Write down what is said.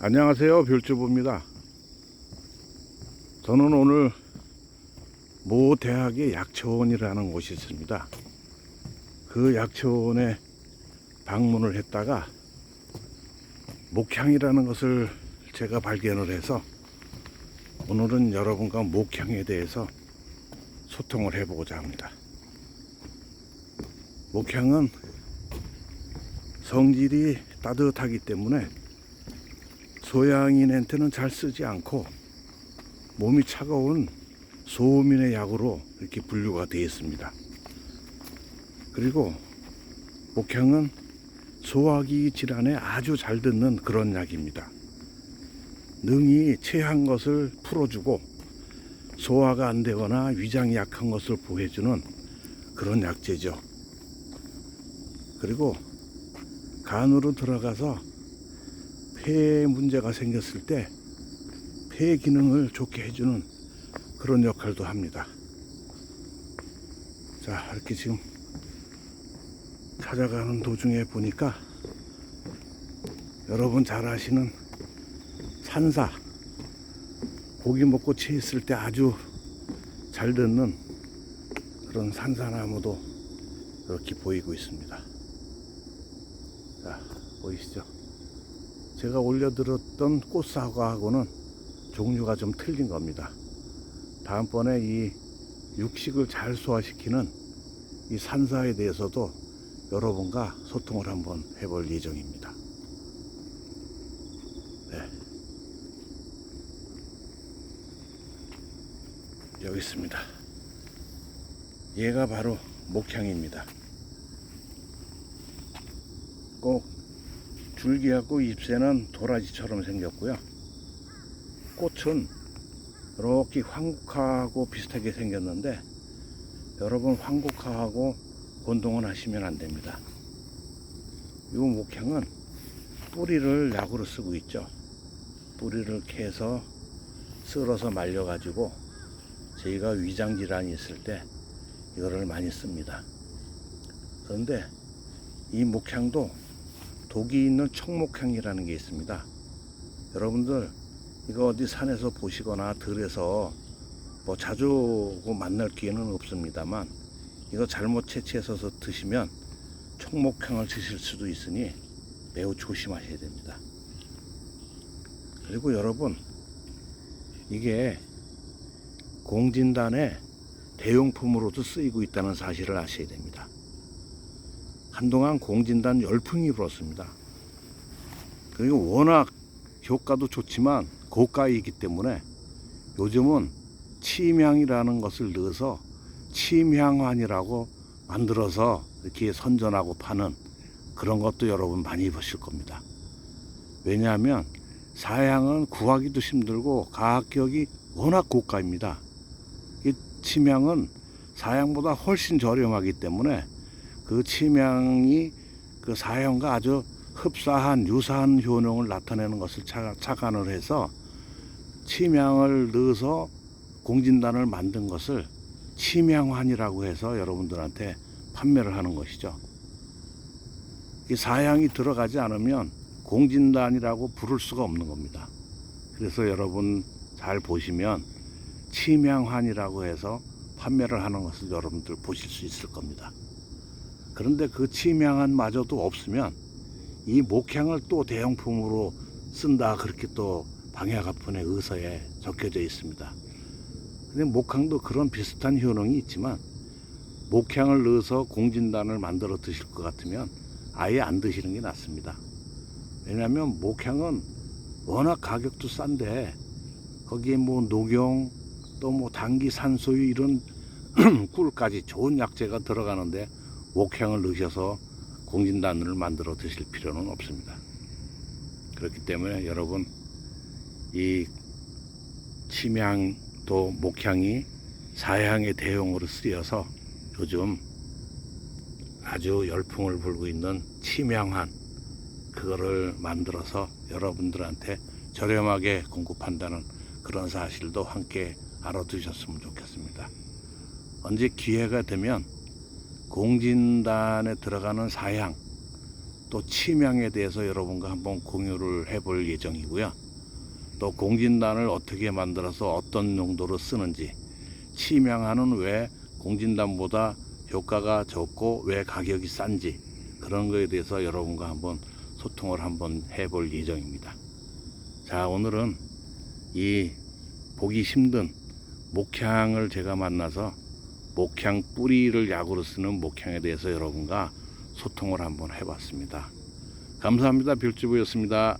안녕하세요 별주부입니다. 저는 오늘 모 대학의 약초원이라는 곳이 있습니다. 그 약초원에 방문을 했다가 목향이라는 것을 제가 발견을 해서 오늘은 여러분과 목향에 대해서 소통을 해보고자 합니다. 목향은 성질이 따뜻하기 때문에 소양인한테는 잘 쓰지 않고 몸이 차가운 소음인의 약으로 이렇게 분류가 되어 있습니다. 그리고 목향은 소화기 질환에 아주 잘 듣는 그런 약입니다. 능이 체한 것을 풀어주고 소화가 안 되거나 위장이 약한 것을 보호해주는 그런 약재죠. 그리고 간으로 들어가서 폐에 문제가 생겼을 때 폐 기능을 좋게 해주는 그런 역할도 합니다. 자, 이렇게 지금 찾아가는 도중에 보니까 여러분 잘 아시는 산사 고기 먹고 취했을 때 아주 잘 듣는 그런 산사나무도 이렇게 보이고 있습니다. 자, 보이시죠? 제가 올려드렸던 꽃사과하고는 종류가 좀 틀린 겁니다. 다음번에 이 육식을 잘 소화시키는 이 산사에 대해서도 여러분과 소통을 한번 해볼 예정입니다. 네. 여기 있습니다. 얘가 바로 목향입니다. 꼭 줄기하고 잎새는 도라지처럼 생겼고요. 꽃은 이렇게 황국화하고 비슷하게 생겼는데 여러분 황국화하고 혼동을 하시면 안 됩니다. 이 목향은 뿌리를 약으로 쓰고 있죠. 뿌리를 캐서 썰어서 말려가지고 저희가 위장 질환이 있을 때 이거를 많이 씁니다. 그런데 이 목향도 독이 있는 청목향이라는 게 있습니다. 여러분들 이거 어디 산에서 보시거나 들에서 뭐 자주 만날 기회는 없습니다만 이거 잘못 채취해서 드시면 청목향을 드실 수도 있으니 매우 조심하셔야 됩니다. 그리고 여러분 이게 공진단의 대용품으로도 쓰이고 있다는 사실을 아셔야 됩니다. 한동안 공진단 열풍이 불었습니다. 그리고 워낙 효과도 좋지만 고가이기 때문에 요즘은 침향이라는 것을 넣어서 침향환이라고 만들어서 이렇게 선전하고 파는 그런 것도 여러분 많이 보실 겁니다. 왜냐하면 사양은 구하기도 힘들고 가격이 워낙 고가입니다. 이 침향은 사양보다 훨씬 저렴하기 때문에 그 침향이 그 사양과 아주 흡사한 유사한 효능을 나타내는 것을 착안을 해서 침향을 넣어서 공진단을 만든 것을 침향환이라고 해서 여러분들한테 판매를 하는 것이죠. 이 사양이 들어가지 않으면 공진단이라고 부를 수가 없는 겁니다. 그래서 여러분 잘 보시면 침향환이라고 해서 판매를 하는 것을 여러분들 보실 수 있을 겁니다. 그런데 그 침향환마저도 없으면 이 목향을 또 대용품으로 쓴다 그렇게 또 방야가폰의 의서에 적혀져 있습니다. 근데 목향도 그런 비슷한 효능이 있지만 목향을 넣어서 공진단을 만들어 드실 것 같으면 아예 안 드시는 게 낫습니다. 왜냐하면 목향은 워낙 가격도 싼데 거기에 뭐 녹용 또뭐 당기 산소유 이런 꿀까지 좋은 약재가 들어가는데 목향을 넣으셔서 공진단을 만들어 드실 필요는 없습니다. 그렇기 때문에 여러분 이 침향도 목향이 사향의 대용으로 쓰여서 요즘 아주 열풍을 불고 있는 침향한 그거를 만들어서 여러분들한테 저렴하게 공급한다는 그런 사실도 함께 알아두셨으면 좋겠습니다. 언제 기회가 되면 공진단에 들어가는 사양 또 치명에 대해서 여러분과 한번 공유를 해볼 예정이고요. 또 공진단을 어떻게 만들어서 어떤 용도로 쓰는지 치명하는 왜 공진단보다 효과가 적고 왜 가격이 싼지 그런 거에 대해서 여러분과 한번 소통을 한번 해볼 예정입니다. 자 오늘은 이 보기 힘든 목향을 제가 만나서 목향 뿌리를 약으로 쓰는 목향에 대해서 여러분과 소통을 한번 해봤습니다. 감사합니다. 별주부였습니다.